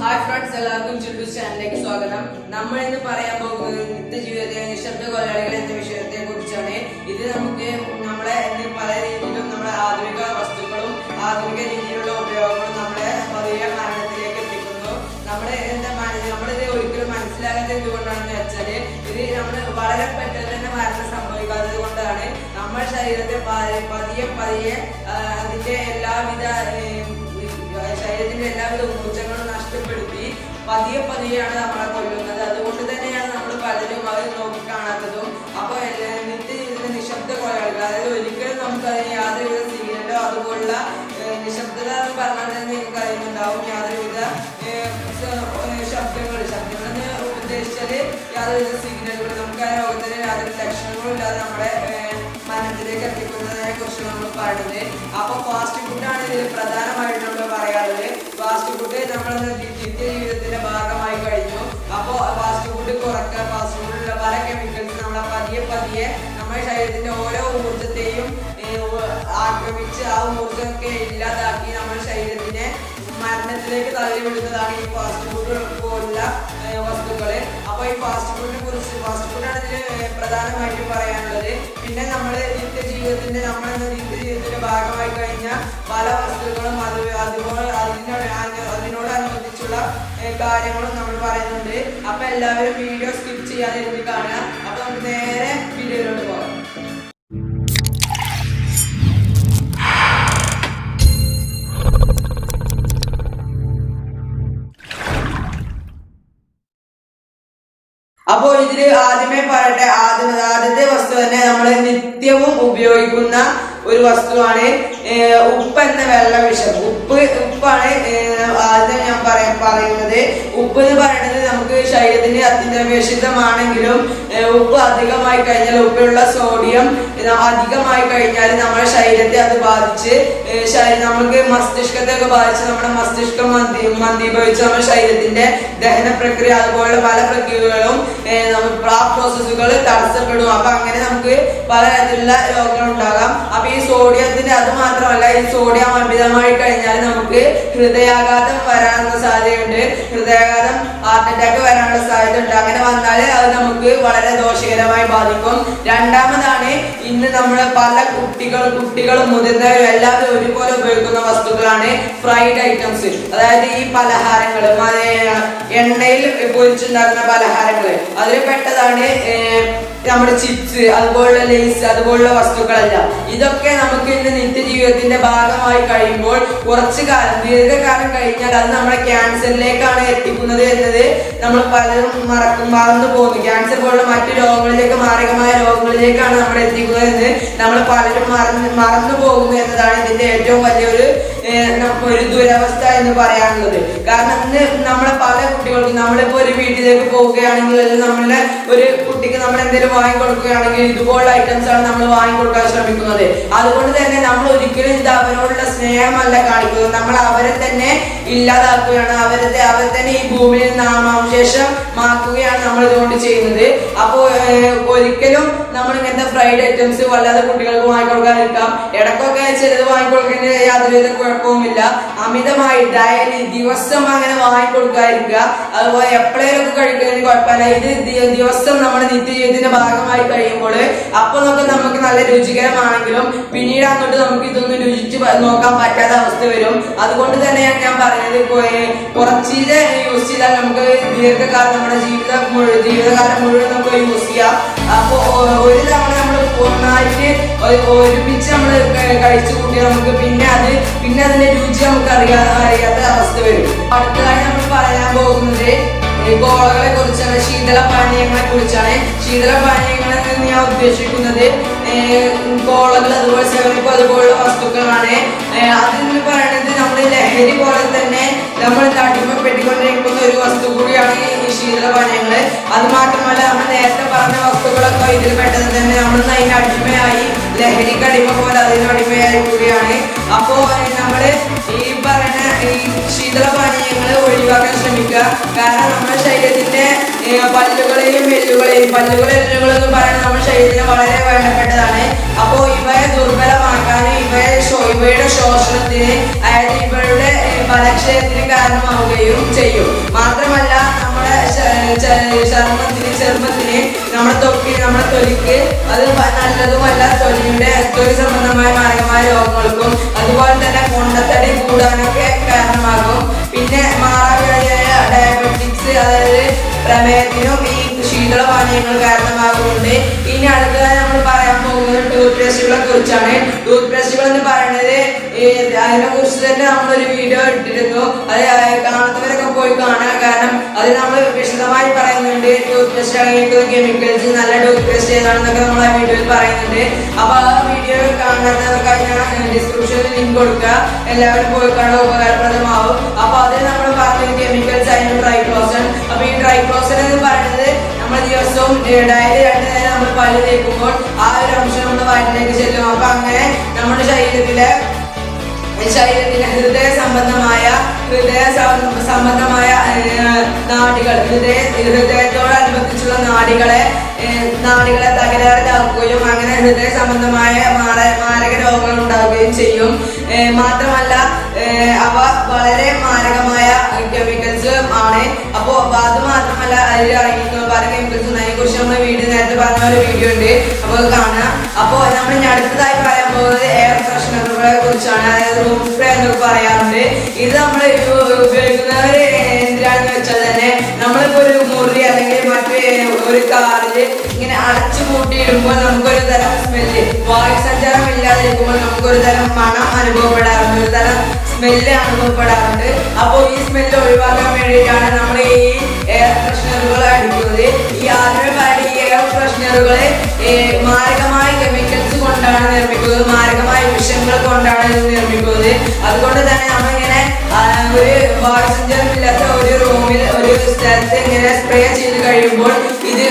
Hi friends എല്ലാവർക്കും children's ചാനലിലേക്ക് സ്വാഗതം. നമ്മൾ ഇന്ന് പറയാൻ പോകുന്നത് നിത്യജീവിതത്തിലെ നിശബ്ദ കൊലയാളികൾ എന്ന വിഷയത്തെ കുറിച്ചാണ് ഇത് നമുക്ക് നമ്മളെ പല രീതിയിലും നമ്മുടെ ആധുനിക വസ്തുക്കളും ആധുനിക രീതിയിലുള്ള ഉപയോഗങ്ങളും നമ്മളെ പതിയ മരണത്തിലേക്ക് എത്തിക്കുന്നു. നമ്മുടെ എന്താ നമ്മളിത് ഒരിക്കലും മനസ്സിലാകാത്ത എന്തുകൊണ്ടാണെന്ന് വെച്ചാൽ ഇത് നമ്മൾ വളരെ പെട്ടെന്ന് തന്നെ മരണം സംഭവിക്കാത്തത് കൊണ്ടാണ് നമ്മുടെ ശരീരത്തെ പതിയെ പതിയെ അതിന്റെ എല്ലാവിധ ശരീരത്തിന്റെ എല്ലാവിധ നഷ്ടപ്പെടുത്തി പതിയെ പതിയെയാണ് നമ്മളെ കൊല്ലുന്നത്. അതുകൊണ്ട് തന്നെയാണ് നമ്മൾ പലരും അത് നോക്കി കാണാത്തതും. അപ്പൊ എല്ലാ- നിത്യജീവിതത്തിലെ നിശബ്ദ കൊലകൾ അതായത് ഒരിക്കലും നമുക്ക് അതിന് യാതൊരുവിധ സിഗ്നലോ അതുപോലുള്ള നിശബ്ദത എന്ന് പറഞ്ഞാൽ തന്നെ നിങ്ങൾക്ക് അറിയുന്നുണ്ടാവും യാതൊരുവിധ ശബ്ദങ്ങൾ ശബ്ദങ്ങൾ ഉദ്ദേശിച്ചാൽ യാതൊരുവിധ സിഗ്നലുകൾ നമുക്ക് ആ രോഗത്തിന് യാതൊരു ലക്ഷണങ്ങളും ഇല്ലാതെ നമ്മുടെ മനസ്സിലേക്ക് എത്തിക്കുന്നതിനെ കുറിച്ച് നമ്മൾ പറയുന്നത്. അപ്പൊ ഫാസ്റ്റ് ഫുഡാണ് ഇതിൽ പ്രധാനമായിട്ട് നമ്മൾ പറയാറുള്ളത്. ഫാസ്റ്റ് ഫുഡ് നമ്മൾ നിത്യ നമ്മുടെ ശരീരത്തിന്റെ ഓരോ ഊർജത്തെയും ആക്രമിച്ച് ആ ഊർജമൊക്കെ ഇല്ലാതാക്കി നമ്മുടെ ശരീരത്തിനെ മരണത്തിലേക്ക് തള്ളിവിടുന്നതാണ് ഈ ഫാസ്റ്റ് ഫുഡ് പോലുള്ള വസ്തുക്കൾ. അപ്പൊ ഈ ഫാസ്റ്റ് ഫുഡിനെ കുറിച്ച് ഫാസ്റ്റ് ഫുഡാണ് ഇതിൽ പ്രധാനമായിട്ടും പറയാനുള്ളത്. പിന്നെ നമ്മുടെ നിത്യ ജീവിതത്തിന്റെ നമ്മുടെ നിത്യ ജീവിതത്തിന്റെ ഭാഗമായി കഴിഞ്ഞ പല വസ്തുക്കളും അത് അതുപോലെ അതിനോട് അതിനോട് അതിനോടനുബന്ധിച്ചുള്ള കാര്യങ്ങളും നമ്മൾ പറയുന്നുണ്ട്. അപ്പൊ എല്ലാവരും വീഡിയോ സ്കിപ്പ് ചെയ്യാതെ ഇരുന്ന് കാണുക. അപ്പൊ നേരെ വീഡിയോയിലോട്ട് നിത്യവും ഉപയോഗിക്കുന്ന ഒരു വസ്തുവാണ് ഉപ്പ് എന്ന വെള്ള വിഷം. ഉപ്പ് ഉപ്പാണ് ആദ്യം ഞാൻ പറയാൻ പറയുന്നത്. ഉപ്പ് എന്ന് പറയുന്നത് നമുക്ക് ശരീരത്തിന് അത്യന്താപേക്ഷിതമാണെങ്കിലും ഉപ്പ് അധികമായി കഴിഞ്ഞാൽ ഉപ്പിലുള്ള സോഡിയം അധികമായി കഴിഞ്ഞാൽ നമ്മുടെ ശരീരത്തെ അത് ബാധിച്ച് നമുക്ക് മസ്തിഷ്കത്തെ ഒക്കെ ബാധിച്ച് നമ്മുടെ മസ്തിഷ്കം മന്ദി മന്ദീഭവിച്ച് നമ്മുടെ ശരീരത്തിന്റെ ദഹന പ്രക്രിയ അതുപോലുള്ള പല പ്രക്രിയകളും ആ പ്രോസസ്സുകൾ തടസ്സപ്പെടും. അപ്പൊ അങ്ങനെ നമുക്ക് പല തരത്തിലുള്ള രോഗങ്ങൾ ഉണ്ടാകാം. അപ്പൊ ഈ സോഡിയത്തിന്റെ അത് മാത്രമല്ല ഈ സോഡിയം അമിതമായി കഴിഞ്ഞാൽ നമുക്ക് ഹൃദയാഘാതം വരാനുള്ള സാധ്യതയുണ്ട്. ഹൃദയാഘാതം ഹാർട്ട് അറ്റാക്ക് വരാനുള്ള സാധ്യത ഉണ്ട് അങ്ങനെ വന്നാൽ അത് നമുക്ക് വളരെ ദോഷകരമായി ബാധിക്കും. രണ്ടാമതാണ് ഇന്ന് നമ്മുടെ പല കുട്ടികൾ കുട്ടികളും മുതിർന്നവരും എല്ലാവരും ഒരുപോലെ ഉപയോഗിക്കുന്ന വസ്തുക്കളാണ് ഫ്രൈഡ് ഐറ്റംസ് അതായത് ഈ പലഹാരങ്ങൾ എണ്ണയിൽ പൊരിച്ചുണ്ടാക്കുന്ന പലഹാരങ്ങൾ അതിൽ പെട്ടതാണ് നമ്മുടെ ചിപ്സ് അതുപോലുള്ള ലേസ് അതുപോലുള്ള വസ്തുക്കളല്ല. ഇതൊക്കെ നമുക്ക് ഇന്ന് നിത്യജീവിതത്തിന്റെ ഭാഗമായി കഴിയുമ്പോൾ കുറച്ചു കാലം ദീർഘകാലം കഴിഞ്ഞാൽ അത് നമ്മളെ ക്യാൻസറിലേക്കാണ് എത്തിക്കുന്നത് എന്നത് നമ്മൾ പലരും മറക്കും മറന്നു പോകുന്നു. ക്യാൻസർ പോലുള്ള മറ്റു രോഗങ്ങളിലേക്ക് മാരകമായ രോഗങ്ങളിലേക്കാണ് നമ്മൾ എത്തിക്കുന്നത് എന്ന് നമ്മൾ പലരും മറന്ന് മറന്നു പോകുന്നു എന്നതാണ് ഇതിന്റെ ഏറ്റവും വലിയൊരു ഏഹ്, ന- ഒരു ദുരവസ്ഥ എന്ന് പറയാനുള്ളത് കാരണം ഇന്ന് നമ്മളെ പല കുട്ടികൾക്കും നമ്മളിപ്പോ ഒരു വീട്ടിലേക്ക് പോവുകയാണെങ്കിൽ അല്ലെങ്കിൽ നമ്മളുടെ ഒരു കുട്ടിക്ക് നമ്മൾ എന്തെങ്കിലും വാങ്ങിക്കൊടുക്കുകയാണെങ്കിൽ ഇതുപോലുള്ള ഐറ്റംസ് ആണ് നമ്മൾ വാങ്ങിക്കൊടുക്കാൻ ശ്രമിക്കുന്നത്. അതുകൊണ്ട് തന്നെ നമ്മൾ ഒരിക്കലും ഇത് അവരോടുള്ള സ്നേഹമല്ല കാണിക്കുന്നത്. നമ്മൾ അവരെ തന്നെ ഇല്ലാതാക്കുകയാണ്. അവരെ അവരെ തന്നെ ഈ ഭൂമിയിൽ നാമാവശേഷം മാക്കുകയാണ് നമ്മൾ ഇതുകൊണ്ട് ചെയ്യുന്നത്. അപ്പോൾ ഒരിക്കലും നമ്മൾ ഇങ്ങനത്തെ ഫ്രൈഡ് ഐറ്റംസ് വല്ലാതെ കുട്ടികൾക്ക് വാങ്ങിക്കൊടുക്കാതിരിക്കാം ഇടക്കൊക്കെ ചിലത് വാങ്ങിക്കൊടുക്കുന്നതിന് യാതൊരുവിധ കുഴപ്പവുമില്ല. അമിതമായി ഡയലി ദിവസം അങ്ങനെ വാങ്ങിക്കൊടുക്കാതിരിക്കുക. അതുപോലെ എപ്പോഴേലൊക്കെ കഴിക്കുന്നതിന് കുഴപ്പമില്ല. ഇത് ദിവസം നമ്മുടെ നിത്യജീവിതത്തിന്റെ ഭാഗമായി കഴിയുമ്പോൾ അപ്പൊ നമുക്ക് നമുക്ക് നല്ല രുചികരമാണെങ്കിലും പിന്നീട് അങ്ങോട്ട് നമുക്ക് ഇതൊന്നും രുചിച്ച് നോക്കാൻ പറ്റാത്ത അവസ്ഥ വരും. അതുകൊണ്ട് തന്നെയാണ് ഞാൻ പറയുന്നത് കൊ- യൂസ് ചെയ്താൽ നമുക്ക് ദീർഘകാലം നമ്മുടെ ജീവിതം മുഴുവൻ ജീവിതകാലം മുഴുവൻ നമുക്ക് യൂസ് ചെയ്യാം. അപ്പൊ ഒ- ഒരു തവണ നമ്മൾ ഒന്നായിട്ട് ഒരുമിച്ച് നമ്മൾ കഴിച്ചു കൂട്ടിയാൽ നമുക്ക് പിന്നെ അത് പിന്നെ അതിന്റെ രുചി നമുക്ക് അറിയാ അറിയാത്ത അവസ്ഥ വരും. അടുത്തതായി നമ്മൾ പറയാൻ പോകുന്നത് ഗോളകളെ കുറിച്ചാണ് ശീതള പാനീയങ്ങളെ കുറിച്ചാണ്. ശീതള പാനീയങ്ങളിൽ നിന്ന് ഞാൻ ഉദ്ദേശിക്കുന്നത് ഗോളകൾ അതുപോലെ സെവനിപ്പ് അതുപോലുള്ള വസ്തുക്കളാണ്. അതെന്ന് പറയുന്നത് നമ്മൾ ലഹരി പോലെ തന്നെ നമ്മൾ അടിമപ്പെട്ടുകൊണ്ടിരിക്കുന്ന വസ്തുക്കളൊക്കെ പെട്ടെന്ന് തന്നെ നമ്മൾ അതിന് അടിമയായി ലഹരിക്ക് അടിമ പോലെ അതിന് അടിമയായി കൂടിയാണ് അപ്പോ നമ്മൾ ഈ പറയുന്ന ഈ ശീതള പാനീയങ്ങൾ ഒഴിവാക്കാൻ ശ്രമിക്കുക. കാരണം നമ്മുടെ ശരീരത്തിന്റെ പല്ലുകളെയും എല്ലുകളെയും പല്ലുകൾ എല്ലുകൾ എന്ന് പറയുന്നത് നമ്മുടെ ശരീരത്തിന് വളരെ വേണ്ടപ്പെട്ടതാണ്. അപ്പോ ഇവയെ ദുർബലമാക്കാനും ഇവയെ ഇവയുടെ ശോഷണത്തിന് അതായത് ഇവയുടെ ബലക്ഷയത്തിന് കാരണമാവുകയും ചെയ്യും. ചർമ്മത്തിന് ചർമ്മത്തിന് നമ്മൾ തൊക്കി നമ്മുടെ തൊലിക്ക്. അത് നല്ലതുമല്ല തൊലിയുടെ തൊലി സംബന്ധമായ മാരകമായ രോഗങ്ങൾക്കും അതുപോലെ തന്നെ കൊണ്ടത്തടി കൂടാനൊക്കെ കാരണമാകും. പിന്നെ മാറാവിയായ ഡയബറ്റിക്സ് അതായത് പ്രമേഹത്തിനും ഈ ശീതള പാനീയങ്ങൾ കാരണമാകുന്നുണ്ട്. ഇനി അടുത്തതായി നമ്മൾ പറയാൻ പോകുന്നത് ടൂത്ത് ബ്രഷുകളെ കുറിച്ചാണ്. ടൂത്ത് ബ്രഷുകൾ എന്ന് പറയുന്നത് അതിനെ കുറിച്ച് തന്നെ നമ്മളൊരു വീഡിയോ ഇട്ടിരുന്നു. അത് കാണാത്ത പോയി കാണുക കാരണം അത് നമ്മൾ വിശദമായി പറയുന്നുണ്ട്. ടൂത്ത് അടങ്ങിയിരിക്കുന്ന കെമിക്കൽസ് നല്ല ടൂത്ത് പേസ്റ്റ് ഏതാണെന്നൊക്കെ നമ്മൾ ആ വീഡിയോയിൽ പറയുന്നുണ്ട്. അപ്പൊ ആ വീഡിയോ കാണാത്തവർക്കായി ഞാൻ ഡിസ്ക്രിപ്ഷനിൽ ലിങ്ക് കൊടുക്കുക. എല്ലാവരും പോയി കാണാൻ ഉപകാരപ്രദമാവും. അപ്പൊ അതിൽ നമ്മൾ പറഞ്ഞ കെമിക്കൽസ് അതിന് ട്രൈക്ലോസൺ അപ്പൊ ഈ ട്രൈക്ലോസൺ എന്ന് പറയുന്നത് നമ്മൾ ദിവസവും ഡയറി രണ്ട് നേരം നമ്മൾ പല്ല് തേക്കുമ്പോൾ ആ ഒരു അംശം നമ്മുടെ വയറ്റിലേക്ക് ചെല്ലും. അപ്പൊ അങ്ങനെ നമ്മുടെ ശരീരത്തിലെ ശരീരത്തിന്റെ ഹൃദയ സംബന്ധമായ ഹൃദയ സംബന്ധമായ നാടികൾ ഹൃദയ ഹൃദയത്തോടനുബന്ധിച്ചുള്ള നാടികളെ നാടികളെ തകരാറിലാക്കുകയും അങ്ങനെ ഹൃദയ സംബന്ധമായ മാര- മാരക രോഗങ്ങൾ ഉണ്ടാവുകയും ചെയ്യും മാത്രമല്ല അവ വളരെ മാരകമായ കെമിക്കൽസ് ആണ്. അപ്പോൾ അത് മാത്രമല്ല അതിൽ അടങ്ങിയിട്ടുള്ള പല കെമിക്കൽസ് അതിനെ കുറിച്ച് നമ്മൾ വീഡിയോ നേരത്തെ പറഞ്ഞ ഒരു വീഡിയോ ഉണ്ട്. അപ്പോൾ കാണാം അപ്പോൾ നമ്മൾ ഇനി റൂം എന്നൊക്കെ പറയാറുണ്ട്. ഇത് നമ്മൾ ഉപയോഗിക്കുന്നവർ എന്തിനാണെന്ന് വെച്ചാൽ തന്നെ നമ്മളിപ്പോ ഒരു മുറി അല്ലെങ്കിൽ മറ്റു ഒരു കാറിൽ ഇങ്ങനെ അടച്ചു കൂട്ടിയിടുമ്പോൾ നമുക്കൊരു തരം സ്മെല്ല് വായു സഞ്ചാരം ഇല്ലാതിരിക്കുമ്പോൾ നമുക്കൊരു തരം മണം അനുഭവപ്പെടാറുണ്ട്. ഒരു തരം സ്മെല്ല് അനുഭവപ്പെടാറുണ്ട്. അപ്പോൾ ഈ സ്മെല്ല് ഒഴിവാക്കാൻ വേണ്ടിയിട്ടാണ് നമ്മൾ ഈ എയർ ഫ്രഷ്നറുകൾ അടിക്കുന്നത്. ഈ ആദ്യമേ ഈ എയർ ഫ്രഷ്നറുകളെ മാരകമായ കെമിക്കൽസ് കൊണ്ടാണ് നിർമ്മിക്കുന്നത്. മാരകമായ വിഷങ്ങൾ കൊണ്ടാണ് ഇത് നിർമ്മിക്കുന്നത്. അതുകൊണ്ട് തന്നെ നമ്മളിങ്ങനെ ഒരു ഇല്ലാത്ത ഒരു റൂമിൽ ഒരു സ്ഥലത്ത് ഇങ്ങനെ സ്പ്രേ ചെയ്ത് കഴിയുമ്പോൾ ഇത്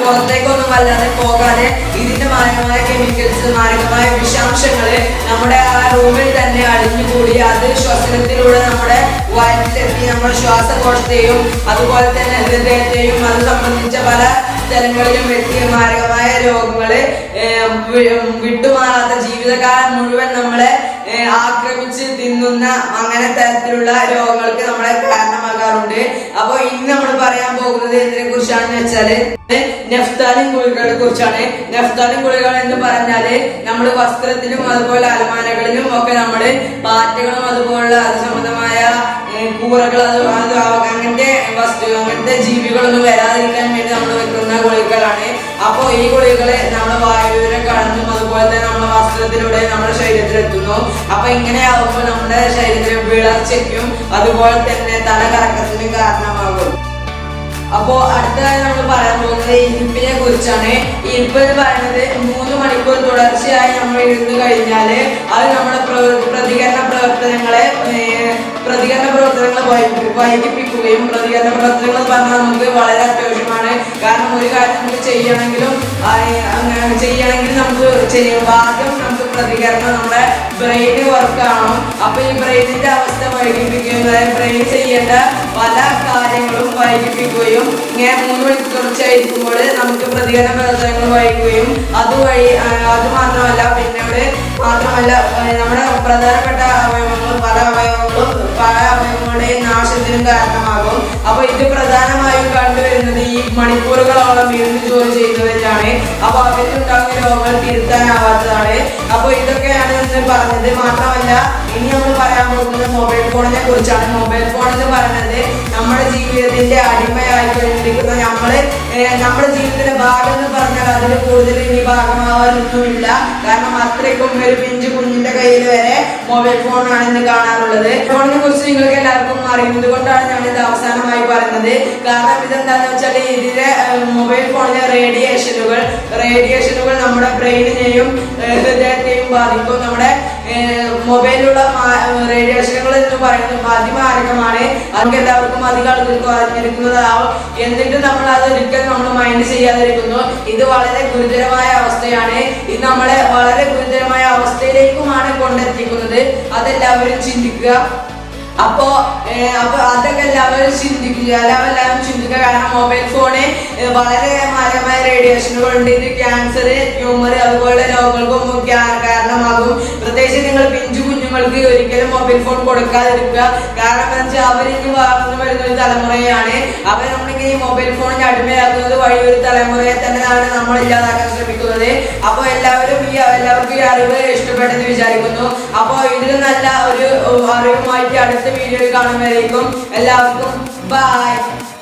പുറത്തേക്കൊന്നും വല്ലാതെ പോകാതെ ഇതിന്റെ മാരകമായ കെമിക്കൽസ് മാരകമായ വിഷാംശങ്ങൾ നമ്മുടെ ആ റൂമിൽ തന്നെ അടിഞ്ഞുകൂടി അത് ശ്വസനത്തിലൂടെ നമ്മുടെ വയറ്റിലെത്തി നമ്മുടെ ശ്വാസകോശത്തെയും അതുപോലെ തന്നെ ഹൃദയത്തെയും അത് സംബന്ധിച്ച പല സ്ഥലങ്ങളിലും എത്തിയ രോഗങ്ങളെ വിട്ടുമാറാത്ത ജീവിതകാലം മുഴുവൻ നമ്മളെ ആക്രമിച്ച് തിന്നുന്ന അങ്ങനെ തരത്തിലുള്ള രോഗങ്ങൾക്ക് നമ്മളെ കാരണമാകാറുണ്ട്. അപ്പൊ ഇന്ന് നമ്മൾ പറയാൻ പോകുന്നത് എന്തിനെ കുറിച്ചാണെന്ന് വെച്ചാൽ നെഫ്താലിൻ ഗുളികളെ കുറിച്ചാണ്. നെഫ്താലിൻ ഗുളികൾ എന്ന് പറഞ്ഞാൽ നമ്മൾ വസ്ത്രത്തിലും അതുപോലെ അലമാരകളിലും ഒക്കെ നമ്മൾ പാറ്റകളും അതുപോലുള്ള അത് സംബന്ധമായ കൂറകൾ അത് അങ്ങനത്തെ വസ്തു അങ്ങനത്തെ ജീവികളൊന്നും വരാതിരിക്കാൻ വേണ്ടി നമ്മൾ വെക്കുന്ന ഗുളികളാണ് അപ്പോൾ ഈ ഗുളികളെ നമ്മുടെ വായുവിനെ കടന്നും അതുപോലെ തന്നെ നമ്മുടെ വസ്ത്രത്തിലൂടെ നമ്മുടെ ശരീരത്തിൽ എത്തുന്നു അപ്പൊ ഇങ്ങനെ ആവുമ്പോൾ നമ്മുടെ ശരീരത്തിലെ വിളർച്ചയ്ക്കും അതുപോലെ തന്നെ തല കറക്കത്തിനും കാരണമാകും. അപ്പോ അടുത്തതായി നമ്മൾ പറയാൻ പോകുന്നത് ഇരിപ്പിനെ കുറിച്ചാണ്. ഇരിപ്പ് എന്ന് പറയുന്നത് മൂന്ന് മണിക്കൂർ തുടർച്ചയായി നമ്മൾ ഇരുന്ന് കഴിഞ്ഞാൽ അത് നമ്മുടെ പ്രതികരണ പ്രവർത്തനങ്ങളെ പ്രതികരണ പ്രവർത്തനങ്ങൾ വൈകിപ്പിക്കുകയും പ്രതികരണ പ്രവർത്തനങ്ങൾ പറഞ്ഞാൽ നമുക്ക് വളരെ അത്യാവശ്യമാണ് കാരണം ഒരു കാര്യം നമുക്ക് ചെയ്യണമെങ്കിലും ചെയ്യണമെങ്കിൽ നമുക്ക് ചെയ്യും. ഭാഗം നമുക്ക് പ്രതികരണം നമ്മുടെ ബ്രെയിൻ വർക്ക് ആവണം. അപ്പൊ ഈ ബ്രെയിനിന്റെ അവസ്ഥ വൈകിപ്പിക്കുകയും അതായത് ബ്രെയിൻ ചെയ്യേണ്ട പല കാര്യങ്ങളും വൈകിപ്പിക്കുകയും ഇങ്ങനെ മൂന്ന് മണിക്കൂർ തുടർച്ചയായിരിക്കുമ്പോൾ നമുക്ക് പ്രതികരണ പ്രവർത്തനങ്ങൾ വൈകുകയും അതുവഴി അത് മാത്രമല്ല പിന്നീട് മാത്രമല്ല നമ്മുടെ പ്രധാനപ്പെട്ട അവയവങ്ങളും പല അവയവങ്ങളും പല നാശത്തിനും കാരണമാകും. അപ്പൊ ഇത് പ്രധാനമായും കണ്ടുവരുന്നത് ഈ മണിക്കൂറുകളോളം ഇരുന്ന് ജോലി ചെയ്യുന്നവരിലാണ്. അപ്പൊ അവർക്കുണ്ടാകുന്ന രോഗങ്ങൾ തിരുത്താനാവാത്തതാണ്. അപ്പൊ ഇതൊക്കെയാണ് ഇന്ന് പറഞ്ഞത്. മാത്രമല്ല ഇനി നമ്മൾ പറയാൻ പോകുന്നത് മൊബൈൽ ഫോണിനെ കുറിച്ചാണ്. മൊബൈൽ ഫോൺ എന്ന് പറയുന്നത് നമ്മുടെ ജീവിതത്തിന്റെ അടിമയായി കഴിഞ്ഞിരിക്കുന്ന നമ്മൾ നമ്മുടെ ജീവിതത്തിന്റെ ഭാഗം എന്ന് പറഞ്ഞാൽ അതിൽ കൂടുതൽ ഇനി ഭാഗമാവാനൊന്നുമില്ല. കാരണം അത്രയ്ക്കും ഒരു പിഞ്ചു കുഞ്ഞിന്റെ കയ്യിൽ വരെ മൊബൈൽ ഫോണാണ് ഇന്ന് കാണാറുള്ളത്. ഫോണിനെ കുറിച്ച് നിങ്ങൾക്ക് എല്ലാവർക്കും അറിയുന്നത് കൊണ്ടാണ് ഞാൻ ഇത് അവസാനമായി പറയുന്നത്. കാരണം ഇതെന്താണെന്ന് വെച്ചാൽ ഇതിലെ മൊബൈൽ ഫോണിലെ റേഡിയേഷനുകൾ റേഡിയേഷനുകൾ നമ്മുടെ ബ്രെയിനിനെയും ഹൃദയത്തെയും ബാധിക്കും. നമ്മുടെ മൊബൈലിലുള്ള റേഡിയേഷനുകൾ എന്ന് പറയുന്നത് അതിമാരകമാണ് നമുക്ക് എല്ലാവർക്കും അധികം ആളുകൾക്ക് അറിഞ്ഞിരിക്കുന്നതാവും. എന്നിട്ട് നമ്മൾ അത് ഒരിക്കലും നമ്മൾ മൈൻഡ് ചെയ്യാതിരിക്കുന്നു. ഇത് വളരെ ഗുരുതരമായ അവസ്ഥയാണ്. ഇത് നമ്മളെ വളരെ ഗുരുതരമായ അവസ്ഥയിലേക്കുമാണ് കൊണ്ടെത്തിക്കുന്നത്. അതെല്ലാവരും ചിന്തിക്കുക. അപ്പോ അപ്പൊ അതൊക്കെ എല്ലാവരും ചിന്തിക്കുക. എല്ലാവരും ചിന്തിക്കുക. കാരണം മൊബൈൽ ഫോണ് വളരെ മാരമായ റേഡിയേഷനുകൾ ഉണ്ട്. ഇത് ക്യാൻസർ ട്യൂമർ അതുപോലെ രോഗങ്ങൾക്കും കാരണമാകും. പ്രത്യേകിച്ച് നിങ്ങൾ പിഞ്ചു കുഞ്ഞുങ്ങൾക്ക് ഒരിക്കലും മൊബൈൽ ഫോൺ കൊടുക്കാതിരിക്കുക. കാരണം എന്താ വെച്ചാൽ അവരിക്ക് വളർന്നു വരുന്ന ഒരു തലമുറയാണ്. അവരുണ്ടെങ്കിൽ ഈ മൊബൈൽ ഫോണിന് അടിമയാക്കുന്നത് വഴി ഒരു തലമുറയെ തന്നെയാണ് നമ്മൾ ഇല്ലാതാക്കാൻ ശ്രമിക്കുന്നത്. അപ്പോൾ എല്ലാവരും എല്ലാവർക്കും ഈ അറിവ് ഇഷ്ടപ്പെട്ടെന്ന് വിചാരിക്കുന്നു. അപ്പോൾ ഇതിൽ നല്ല ഒരു അറിവുമായിട്ട് അടുത്ത വീഡിയോയിൽ കാണുമ്പോഴേക്കും എല്ലാവർക്കും ബൈ